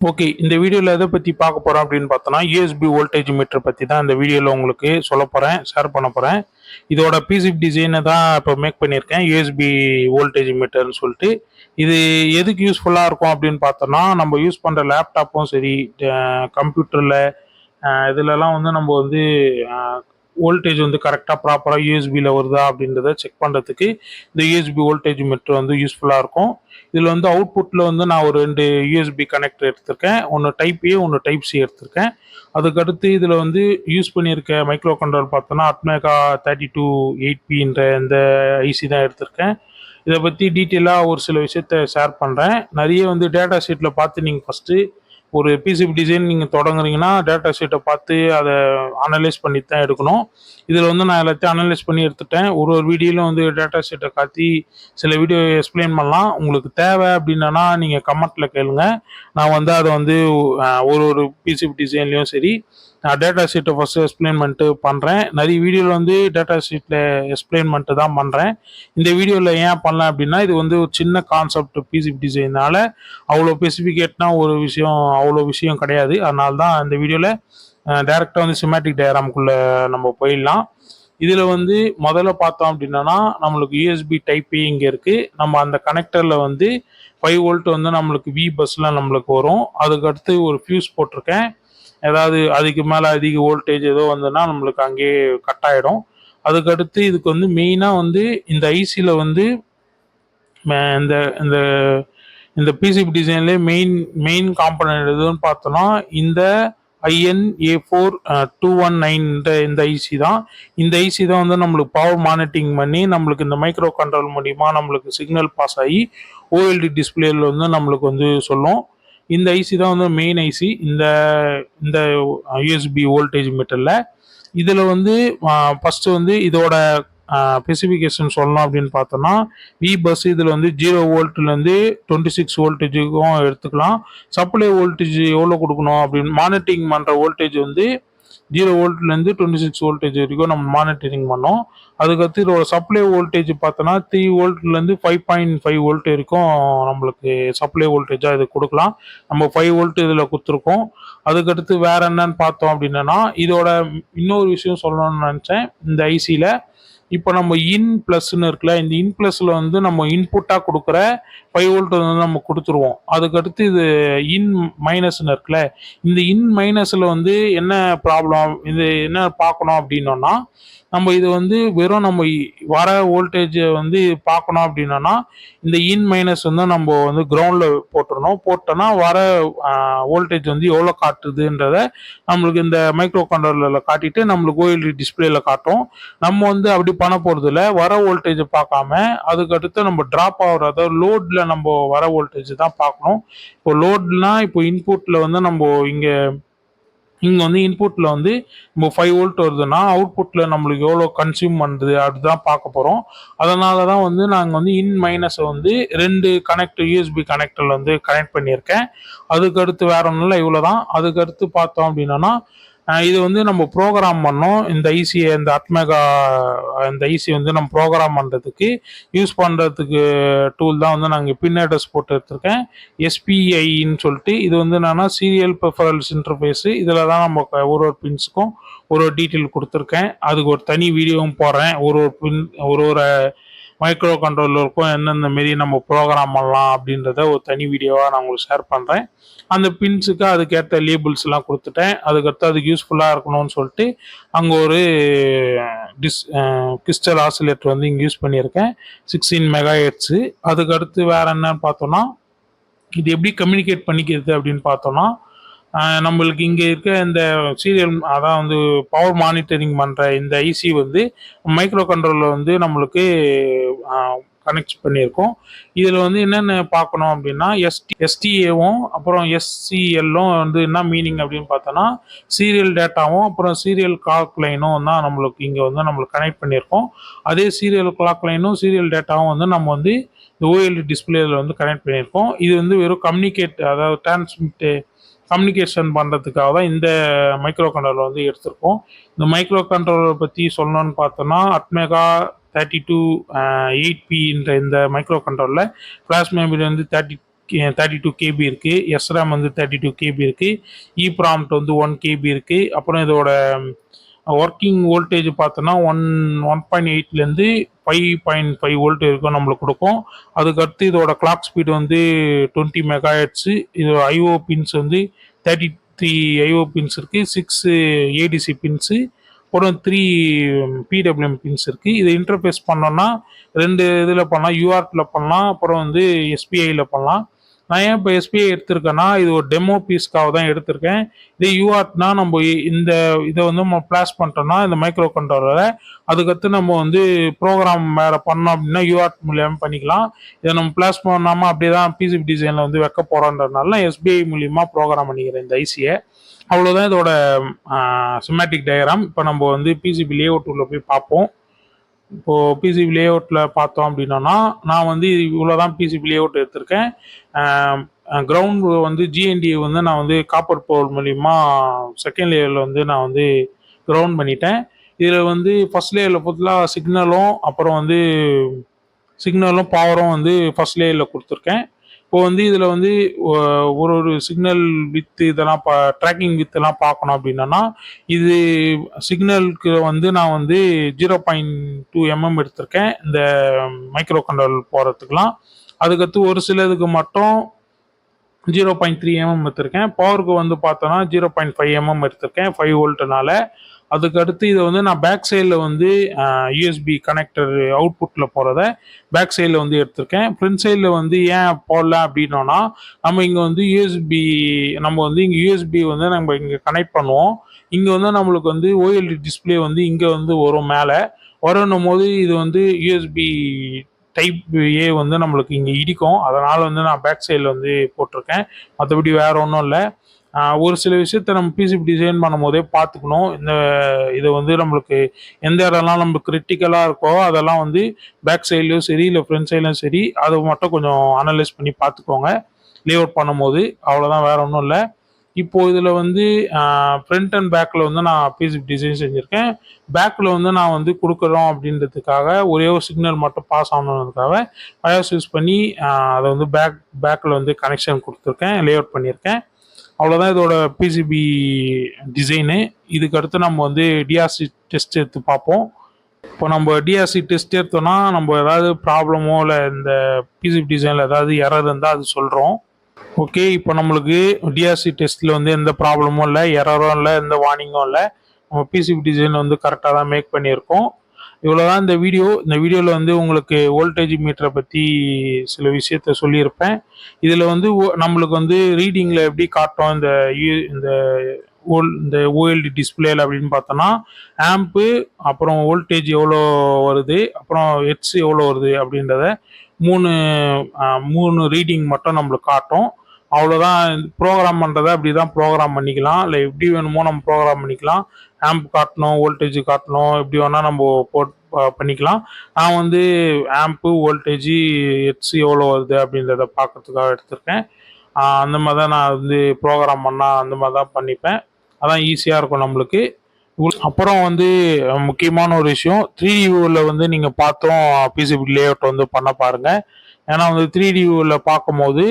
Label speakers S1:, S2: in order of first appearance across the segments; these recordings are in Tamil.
S1: ஓகே இந்த வீடியோவில் எதை பற்றி பார்க்க போகிறோம் அப்படின்னு பார்த்தோன்னா யூஎஸ்பி வோல்டேஜ் மீட்டர் பற்றி தான் இந்த வீடியோவில் உங்களுக்கு சொல்ல போகிறேன் ஷேர் பண்ண போகிறேன் இதோட பிசிப் டிசைனை தான் இப்போ மேக் பண்ணியிருக்கேன் யூஎஸ்பி வோல்டேஜ் மீட்டர்னு சொல்லிட்டு. இது எதுக்கு யூஸ்ஃபுல்லாக இருக்கும் அப்படின்னு பார்த்தோன்னா நம்ம யூஸ் பண்ணுற லேப்டாப்பும் சரி கம்ப்யூட்டரில் இதுலலாம் வந்து நம்ம வந்து வோல்டேஜ் வந்து கரெக்டாக ப்ராப்பராக யூஎஸ்பியில் வருதா அப்படின்றத செக் பண்ணுறதுக்கு இந்த யூஎஸ்பி வோல்டேஜ் மீட்டர் வந்து யூஸ்ஃபுல்லாக இருக்கும். இதில் வந்து அவுட்புட்டில் வந்து நான் ஒரு ரெண்டு யூஎஸ்பி கனெக்டர் எடுத்திருக்கேன். ஒன்று டைப் ஏ ஒன்று டைப் சி எடுத்திருக்கேன். அதுக்கடுத்து இதில் வந்து யூஸ் பண்ணியிருக்க மைக்ரோ கண்ட்ரோல் பார்த்தோன்னா அட்மேகா தேர்ட்டி டூ எயிட் பின்ற இந்த ஐசி தான் எடுத்திருக்கேன். இதை பற்றி டீட்டெயிலாக ஒரு சில விஷயத்த ஷேர் பண்ணுறேன் நிறைய வந்து டேட்டா ஷீட்டில் பார்த்து நீங்கள் ஃபஸ்ட்டு ஒரு பிசிபி டிசைன் நீங்கள் தொடங்குறீங்கன்னா டேட்டா ஷீட்டை பார்த்து அதை அனலைஸ் பண்ணி தான் எடுக்கணும். இதில் வந்து நான் எல்லாத்தையும் அனலைஸ் பண்ணி எடுத்துட்டேன். ஒரு ஒரு வீடியோவில் வந்து டேட்டா ஷீட்டை காத்தி சில வீடியோ எக்ஸ்பிளைன் பண்ணலாம். உங்களுக்கு தேவை அப்படின்னா நீங்கள் கமெண்ட்டில் கேளுங்க. நான் வந்து அதை வந்து ஒரு ஒரு பிசிபி டிசைன்லேயும் சரி நான் டேட்டா ஷீட்டை ஃபஸ்ட்டு எக்ஸ்பிளைன் பண்ணிட்டு பண்ணுறேன் நிறைய வீடியோவில் வந்து டேட்டா ஷீட்டில் எக்ஸ்பிளைன் பண்ணிட்டு தான் பண்ணுறேன் இந்த வீடியோவில் ஏன் பண்ணல அப்படின்னா இது வந்து ஒரு சின்ன கான்செப்ட் பிசிபி டிசைனால அவ்வளோ ஸ்பெசிஃபிகேட்னா ஒரு விஷயம் அவ்வளோ விஷயம் கிடையாது. அதனால தான் இந்த வீடியோவில் டேரெக்டாக வந்து சிமேட்டிக் டயராம்குள்ளே நம்ம போயிடலாம். இதில் வந்து முதல்ல பார்த்தோம் அப்படின்னா நம்மளுக்கு யூஎஸ்பி டைப் இங்கே இருக்குது நம்ம அந்த கனெக்டரில் வந்து ஃபைவ் வோல்ட் வந்து நம்மளுக்கு வி பஸ்ஸில் நம்மளுக்கு வரும். அதுக்கடுத்து ஒரு ஃபியூஸ் போட்டிருக்கேன். ஏதாவது அதுக்கு மேலே அதிக வோல்டேஜ் ஏதோ வந்ததுன்னா நம்மளுக்கு அங்கேயே கட் ஆகிடும் அதுக்கடுத்து இதுக்கு வந்து மெயினாக வந்து இந்த ஐசியில் வந்து இந்த இந்த இந்த பிசிபி டிசைன்லேயே மெயின் மெயின் காம்பனன்ட் எதுன்னு பார்த்தோன்னா இந்த IN A four two one nine இந்த ஐசி தான். இந்த ஐசி தான் வந்து நம்மளுக்கு பவர் மானிட்டரிங் பண்ணி நம்மளுக்கு இந்த மைக்ரோ கண்ட்ரோல் மூலிமா நம்மளுக்கு சிக்னல் பாஸ் ஆகி ஓஎல்டி டிஸ்பிளேல வந்து நம்மளுக்கு வந்து சொல்லும். இந்த ஐசி தான் வந்து மெயின் ஐசி இந்த இந்த யூஎஸ்பி வோல்டேஜ் மீட்டரில் இதில் வந்து ஃபஸ்ட்டு வந்து இதோட ஸ்பெசிஃபிகேஷன் சொல்லணும் அப்படின்னு பார்த்தோம்னா வி பஸ் இதில் வந்து ஜீரோ வோல்ட்லேருந்து டுவெண்ட்டி சிக்ஸ் வோல்டேஜுக்கும் எடுத்துக்கலாம். சப்ளை வோல்டேஜ் எவ்வளோ கொடுக்கணும் அப்படின்னு மானிட்டரிங் பண்ணுற வோல்டேஜ் வந்து ஜீரோ வோல்ட்லேருந்து டுவெண்ட்டி சிக்ஸ் வோல்டேஜ் வரைக்கும் நம்ம மானிட்டரிங் பண்ணோம். அதுக்கடுத்து இதோட சப்ளை வோல்டேஜ் பார்த்தோன்னா த்ரீ வோல்ட்லேருந்து ஃபைவ் பாயிண்ட் ஃபைவ் வோல்ட் வரைக்கும் நம்மளுக்கு சப்ளை வோல்டேஜாக இது கொடுக்கலாம். நம்ம ஃபைவ் வோல்ட் இதில் கொடுத்துருக்கோம். அதுக்கடுத்து வேற என்னன்னு பார்த்தோம் அப்படின்னா இதோட இன்னொரு விஷயம் சொல்லணும்னு நினச்சேன். இந்த ஐசியில் இப்போ நம்ம இன் ப்ளஸ்ன்னு இருக்குல்ல இந்த இன் ப்ளஸில் வந்து நம்ம இன்புட்டாக கொடுக்குற ஃபைவ் வோல்ட் வந்து நம்ம கொடுத்துருவோம். அதுக்கடுத்து இது இன் மைனஸ்னு இருக்குல்ல இந்த இன் மைனஸில் வந்து என்ன ப்ராப்ளம் இது என்ன பார்க்கணும் அப்படின்னோன்னா நம்ம இது வந்து வெறும் நம்ம வர வோல்டேஜை வந்து பார்க்கணும் அப்படின்னோன்னா இந்த இன் மைனஸ் வந்து நம்ம வந்து கிரவுண்டில் போட்டுடணும் போட்டோன்னா வர வோல்டேஜ் வந்து எவ்வளோ காட்டுதுன்றத நம்மளுக்கு இந்த மைக்ரோ கண்ட்ரோலரில் காட்டிட்டு நம்மளுக்கு ஓஎல்டி டிஸ்பிளேல காட்டும் நம்ம வந்து அப்படி பண்ண போகிறதில்ல வர வோல்டேஜை பார்க்காம அதுக்கடுத்து நம்ம ட்ராப் ஆகிற அதாவது லோடில் நம்ம வர வோல்டேஜ் தான் பார்க்கணும். இப்போ லோட்னா இப்போ இன்புட்டில் வந்து நம்ம இங்கே இங்கே வந்து இன்புட்டில் வந்து நம்ம ஃபைவ் வோல்ட் வருதுன்னா அவுட்புட்டில் நம்மளுக்கு எவ்வளோ கன்சியூம் பண்ணுது அப்படிதான் பார்க்க போகிறோம் அதனால தான் வந்து நாங்கள் வந்து இன் மைனஸை வந்து ரெண்டு கனெக்ட் யூஎஸ்பி கனெக்டரில் வந்து கனெக்ட் பண்ணியிருக்கேன். அதுக்கடுத்து வேற ஒன்றும் இல்லை இவ்வளோ தான் அதுக்கடுத்து பார்த்தோம் அப்படின்னா இது வந்து நம்ம ப்ரோக்ராம் பண்ணோம். இந்த ஐசியை இந்த அட்மெகா இந்த ஐசி வந்து நம்ம ப்ரோக்ராம் பண்ணுறதுக்கு யூஸ் பண்ணுறதுக்கு டூல் தான் வந்து நாங்கள் பின் அட்ரஸ் போட்டு எடுத்திருக்கேன். எஸ்பிஐன்னு சொல்லிட்டு இது வந்து என்னன்னா சீரியல் ப்ரிஃபரன்ஸ் இன்டர்ஃபேஸு இதில் தான் நம்ம ஒரு ஒரு பின்ஸுக்கும் ஒரு ஒரு டீட்டெயில் கொடுத்துருக்கேன். அதுக்கு ஒரு தனி வீடியோவும் போடுறேன். ஒரு ஒரு பின் ஒரு ஒரு மைக்ரோ கண்ட்ரோலருக்கும் எந்தெந்த மாரி நம்ம ப்ரோக்ராம் பண்ணலாம் அப்படின்றத ஒரு தனி வீடியோவாக நான் உங்களுக்கு ஷேர் பண்ணுறேன் அந்த பின்ஸுக்கு அதுக்கேற்ற லேபிள்ஸ் எல்லாம் கொடுத்துட்டேன். அதுக்கடுத்து அதுக்கு யூஸ்ஃபுல்லாக இருக்கணும்னு சொல்லிட்டு அங்கே ஒரு டிஸ் கிறிஸ்டல் ஆசிலேட்டர் வந்து இங்கே யூஸ் பண்ணியிருக்கேன். சிக்ஸ்டீன் மெகா ஹெட்ஸு அதுக்கடுத்து வேற என்னன்னு பார்த்தோன்னா இது எப்படி கம்யூனிகேட் பண்ணிக்கிறது அப்படின்னு பார்த்தோன்னா நம்மளுக்கு இங்கே இருக்க இந்த சீரியல் அதான் வந்து பவர் மானிட்டரிங் பண்ணுற இந்த ஐசி வந்து மைக்ரோ கண்ட்ரோலில் வந்து நம்மளுக்கு கனெக்ட் பண்ணியிருக்கோம். இதில் வந்து என்னென்ன பார்க்கணும் அப்படின்னா எஸ்டி எஸ்டிஏவும் அப்புறம் எஸ்சிஎல்லும் வந்து என்ன மீனிங் அப்படின்னு பார்த்தோன்னா சீரியல் டேட்டாவும் அப்புறம் சீரியல் கிளாக் லைனும் தான் நம்மளுக்கு இங்கே வந்து நம்மளுக்கு கனெக்ட் பண்ணியிருக்கோம். அதே சீரியல் கிளாக் லைனும் சீரியல் டேட்டாவும் வந்து நம்ம வந்து இந்த ஓஎல்டி டிஸ்பிளேல வந்து கனெக்ட் பண்ணியிருக்கோம். இது வந்து வெறும் கம்யூனிகேட் அதாவது டிரான்ஸ்மிட்டு கம்யூனிகேஷன் பண்ணுறதுக்காக தான் இந்த மைக்ரோ கண்ட்ரோலர் வந்து எடுத்திருக்கோம். இந்த மைக்ரோ கண்ட்ரோலர் பற்றி சொல்லணும்னு பார்த்தோன்னா அட்மெகா தேர்ட்டி டூ எயிட் பின்ற இந்த மைக்ரோ கண்ட்ரோலில் ஃப்ளாஷ் மெமரி வந்து தேர்ட்டி தேர்ட்டி டூ கேபி இருக்குது எஸ்ராம் வந்து தேர்ட்டி டூ கேபி இருக்குது இ ப்ராம்ப்ட் வந்து ஒன் கேபி இருக்குது அப்புறம் இதோட ஒர்க்கிங் வோல்டேஜ் பார்த்தோன்னா ஒன் ஒன் பாயிண்ட் எயிட்லேருந்து ஃபைவ் பாயிண்ட் ஃபைவ் வோல்ட் இருக்கும் நம்மளுக்கு கொடுக்கும். அதுக்கடுத்து இதோட கிளாக் ஸ்பீடு வந்து டுவெண்ட்டி மெகா ஹெட்ஸு இது ஐஓ பின்ஸ் வந்து தேர்ட்டி த்ரீ ஐஓ பின்ஸ் இருக்குது சிக்ஸு ஏடிசி பின்ஸு அப்புறம் த்ரீ பிடபிள்யூஎம் பின்ஸ் இருக்குது இதை இன்டர்ஃபேஸ் பண்ணோன்னா ரெண்டு இதில் பண்ணலாம் யூஆர்டில் பண்ணலாம் அப்புறம் வந்து எஸ்பிஐயில் பண்ணலாம். நான் ஏன் இப்போ எஸ்பிஐ எடுத்திருக்கேன்னா இது ஒரு டெமோ பீஸ்க்காக தான் எடுத்திருக்கேன். இதே யூஆர்ட்னா நம்ம இ- இந்த இதை வந்து நம்ம பிளாஸ் பண்ணிட்டோம்னா இந்த மைக்ரோ கண்ட்ரோலரை அதுக்கடுத்து நம்ம வந்து ப்ரோக்ராம் வேறு பண்ணோம் அப்படின்னா யூஆர்ட் மூலியமாக பண்ணிக்கலாம். இதை நம்ம பிளாஸ் பண்ணாமல் அப்படியே தான் பிசிபி டிசைனில் வந்து வைக்க போகிறோன்றதுனால நான் எஸ்பிஐ மூலியமாக ப்ரோக்ராம் பண்ணிக்கிறேன் இந்த ஐசியை அவ்வளோதான் இதோட சிமேட்டிக் டயக்ராம் இப்போ நம்ம வந்து பிசிபி லேஅவுட் உள்ள போய் பார்ப்போம். இப்போது பிசிபி லேஅவுட்டில் பார்த்தோம் அப்படின்னா நான் வந்து இவ்வளோ தான் பிசிபி லேஅவுட் எடுத்திருக்கேன். கிரவுண்ட் வந்து ஜிஎன்டி வந்து நான் வந்து காப்பர் போல் மூலிமா செகண்ட் லேயரில் வந்து நான் வந்து கிரவுண்ட் பண்ணிட்டேன். இதில் வந்து ஃபர்ஸ்ட் லேயரில் பொறுத்தலாம் சிக்னலும் அப்புறம் வந்து சிக்னலும் பவரும் வந்து ஃபர்ஸ்ட் லேயரில் கொடுத்துருக்கேன். இப்போ வந்து இதில் வந்து ஒரு ஒரு சிக்னல் வித் இதெல்லாம் பா ட்ராக்கிங் வித் எல்லாம் பார்க்கணும் அப்படின்னா இது சிக்னலுக்கு வந்து நான் வந்து ஜீரோ பாயிண்ட் டூ எம்எம் எடுத்திருக்கேன். இந்த மைக்ரோ கண்ட்ரோல் போகிறதுக்கெலாம் அதுக்கடுத்து ஒரு சிலதுக்கு மட்டும் ஜீரோ பாயிண்ட் த்ரீ எம்எம் எடுத்திருக்கேன். பவருக்கு வந்து பார்த்தோன்னா ஜீரோ பாயிண்ட் ஃபைவ் எம்எம் எடுத்திருக்கேன். ஃபைவ் வோல்ட்டுனால அதுக்கு அடுத்து இதை வந்து நான் பேக் சைடில் வந்து யூஎஸ்பி கனெக்டர் அவுட்புட்டில் போகிறத பேக் சைடில் வந்து எடுத்திருக்கேன். ஃப்ரண்ட் சைடில் வந்து ஏன் போடல அப்படின்னோன்னா நம்ம இங்கே வந்து யூஎஸ்பி நம்ம வந்து இங்கே யூஎஸ்பி வந்து நம்ம இங்கே கனெக்ட் பண்ணுவோம். இங்கே வந்து நம்மளுக்கு வந்து ஓஎல்டி டிஸ்ப்ளே வந்து இங்கே வந்து வரும் மேலே. வரணும் போது இது வந்து யூஎஸ்பி டைப் ஏ வந்து நம்மளுக்கு இங்கே இடிக்கும். அதனால் வந்து நான் பேக் சைடில் வந்து போட்டிருக்கேன். மற்றபடி வேறு ஒன்றும் இல்லை. ஒரு சில விஷயத்த நம்ம பிசிபி டிசைன் பண்ணும் போதே பார்த்துக்கணும். இந்த இது வந்து நம்மளுக்கு எந்த இடம்லாம் நம்ம கிரிட்டிக்கலாக இருக்கோ அதெல்லாம் வந்து பேக் சைட்லையும் சரி இல்லை ஃப்ரண்ட் சைட்லையும் சரி அதை மட்டும் கொஞ்சம் அனலைஸ் பண்ணி பார்த்துக்கோங்க. லேஅவுட் பண்ணும்போது அவ்வளோதான் வேற ஒன்றும் இல்லை. இப்போ இதில் வந்து ஃப்ரண்ட் அண்ட் பேக்கில் வந்து நான் பிசிபி டிசைன் செஞ்சுருக்கேன். பேக்கில் வந்து நான் வந்து கொடுக்குறோம் அப்படின்றதுக்காக ஒரே ஒரு சிக்னல் மட்டும் பாஸ் ஆகணுன்றதுக்காக வயர்ஸ் யூஸ் பண்ணி அதை வந்து பேக் பேக்கில் வந்து கனெக்ஷன் கொடுத்துருக்கேன் லேஅவுட் பண்ணியிருக்கேன். அவ்வளோதான் இதோட பிசிபி டிசைனு இதுக்கு அடுத்து நம்ம வந்து டிஆர்சி டெஸ்ட் எடுத்து பார்ப்போம். இப்போ நம்ம டிஆர்சி டெஸ்ட் எடுத்தோம்னா நம்ம ஏதாவது ப்ராப்ளமோ இல்லை இந்த பிசிபி டிசைனில் ஏதாவது எரர் இருந்தால் அது சொல்கிறோம் ஓகே இப்போ நம்மளுக்கு டிஆர்சி டெஸ்ட்டில் வந்து எந்த ப்ராப்ளமும் இல்லை எரரும் இல்லை எந்த வார்னிங்கும் இல்லை நம்ம பிசிபி டிசைன் வந்து கரெக்டாக தான் மேக் பண்ணியிருக்கோம். இவ்வளோதான் இந்த வீடியோ. இந்த வீடியோவில் வந்து உங்களுக்கு வோல்டேஜ் மீட்டரை பற்றி சில விஷயத்த சொல்லியிருப்பேன். இதில் வந்து ஓ- நம்மளுக்கு வந்து ரீடிங்கில் எப்படி காட்டும்? இந்த யூ- இந்த ஓல் இந்த ஓஎல்டி டிஸ்பிளேல அப்படின்னு பார்த்தோன்னா ஆம்ப்பு அப்புறம் வோல்டேஜ் எவ்வளோ வருது? அப்புறம் ஹெட்ஸ் எவ்வளோ வருது அப்படின்றத மூணு மூணு ரீடிங் மட்டும் நம்மளுக்கு காட்டும். அவ்வளோதான் ப்ரோக்ராம் பண்ணுறதை அப்படி தான் ப்ரோக்ராம் பண்ணிக்கலாம். இல்லை எப்படி வேணுமோ நம்ம ப்ரோக்ராம் பண்ணிக்கலாம். ஆம்ப் காட்டணும் வோல்டேஜ் காட்டணும் எப்படி வேணால் நம்ம போட் பண்ணிக்கலாம். நான் வந்து ஆம்ப்பு வோல்டேஜ் எட்ஸ் எவ்வளோ வருது அப்படின்றத பார்க்கறதுக்காக எடுத்திருக்கேன். அந்த மாதிரி தான் நான் வந்து ப்ரோக்ராம் பண்ணால் அந்த மாதிரி தான் பண்ணிப்பேன். அதான் ஈஸியாக இருக்கும் நம்மளுக்கு. அப்புறம் வந்து முக்கியமான ஒரு விஷயம் த்ரீ டி வியூவில் வந்து நீங்கள் பார்த்தோம் பிசிபி லேஅவுட் வந்து பண்ண பாருங்கள் ஏன்னா வந்து த்ரீ டி வியூவில் பார்க்கும்போது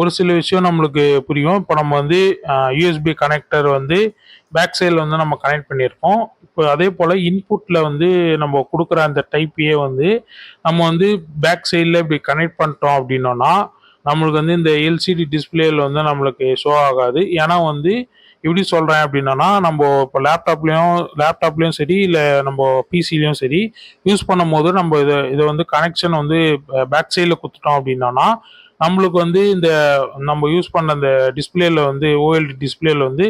S1: ஒரு சில விஷயம் நம்மளுக்கு புரியும். இப்போ நம்ம வந்து யூஎஸ்பி கனெக்டர் வந்து பேக் சைடில் வந்து நம்ம கனெக்ட் பண்ணியிருக்கோம். இப்போ அதே போல் இன்புட்டில் வந்து நம்ம கொடுக்குற அந்த டைப்பையே வந்து நம்ம வந்து பேக் சைடில் இப்படி கனெக்ட் பண்ணிட்டோம் அப்படின்னோன்னா நம்மளுக்கு வந்து இந்த எல்சிடி டிஸ்பிளேயில் வந்து நம்மளுக்கு ஷோ ஆகாது. ஏன்னா வந்து எப்படி சொல்கிறேன் அப்படின்னா நம்ம இப்போ லேப்டாப்லேயும் லேப்டாப்லேயும் சரி இல்லை நம்ம பிசிலையும் சரி யூஸ் பண்ணும்போது நம்ம இதை இதை வந்து கனெக்ஷன் வந்து பேக் சைடில் கொடுத்துட்டோம் அப்படின்னா நம்மளுக்கு வந்து இந்த நம்ம யூஸ் பண்ண அந்த டிஸ்பிளேல வந்து ஓஎல்டி டிஸ்பிளேல வந்து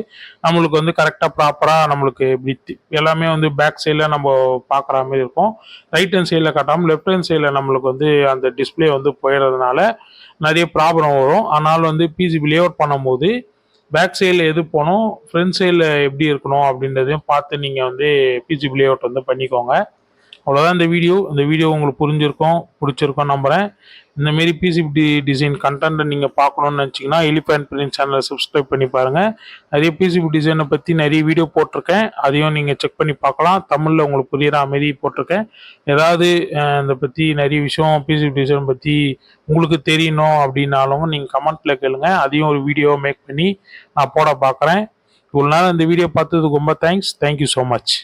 S1: நம்மளுக்கு வந்து கரெக்டாக ப்ராப்பராக நம்மளுக்கு இப்படி எல்லாமே வந்து பேக் சைடில் நம்ம பார்க்குற மாதிரி இருக்கும். ரைட் ஹேண்ட் சைடில் காட்டாமல் லெஃப்ட் ஹேண்ட் சைடில் நம்மளுக்கு வந்து அந்த டிஸ்பிளே வந்து போயிடுறதுனால நிறைய ப்ராப்ளம் வரும். அதனால் வந்து பிசிபி லேஅவுட் பண்ணும்போது பேக் சைடில் எது போகணும் ஃப்ரண்ட் சைடில் எப்படி இருக்கணும் அப்படின்றதையும் பார்த்து நீங்கள் வந்து பிசிபி லேஅவுட் வந்து பண்ணிக்கோங்க. அவ்வளோதான் இந்த வீடியோ. இந்த வீடியோ உங்களுக்கு புரிஞ்சிருக்கும் பிடிச்சிருக்கும் நம்புகிறேன் இந்த மாரி பிசிபி டிசைன் கண்டென்ட்டை நீங்கள் பார்க்கணுன்னு நினச்சிங்கன்னா எலிஃபேண்ட் பிரிண்ட் சேனலை சப்ஸ்கிரைப் பண்ணி பாருங்கள் நிறைய பிசிபி டிசைனை பற்றி நிறைய வீடியோ போட்டிருக்கேன். அதையும் நீங்கள் செக் பண்ணி பார்க்கலாம் தமிழில் உங்களுக்கு புரியுற மாரி போட்டிருக்கேன். ஏதாவது இதை பற்றி நிறைய விஷயம் பிசிபி டிசைன் பற்றி உங்களுக்கு தெரியணும் அப்படின்னாலும் நீங்கள் கமெண்ட்டில் கேளுங்க. அதையும் ஒரு வீடியோ மேக் பண்ணி நான் போட பார்க்குறேன் இவ்வளோ நேரம் இந்த வீடியோ பார்த்ததுக்கு ரொம்ப தேங்க்ஸ் தேங்க்யூ ஸோ மச்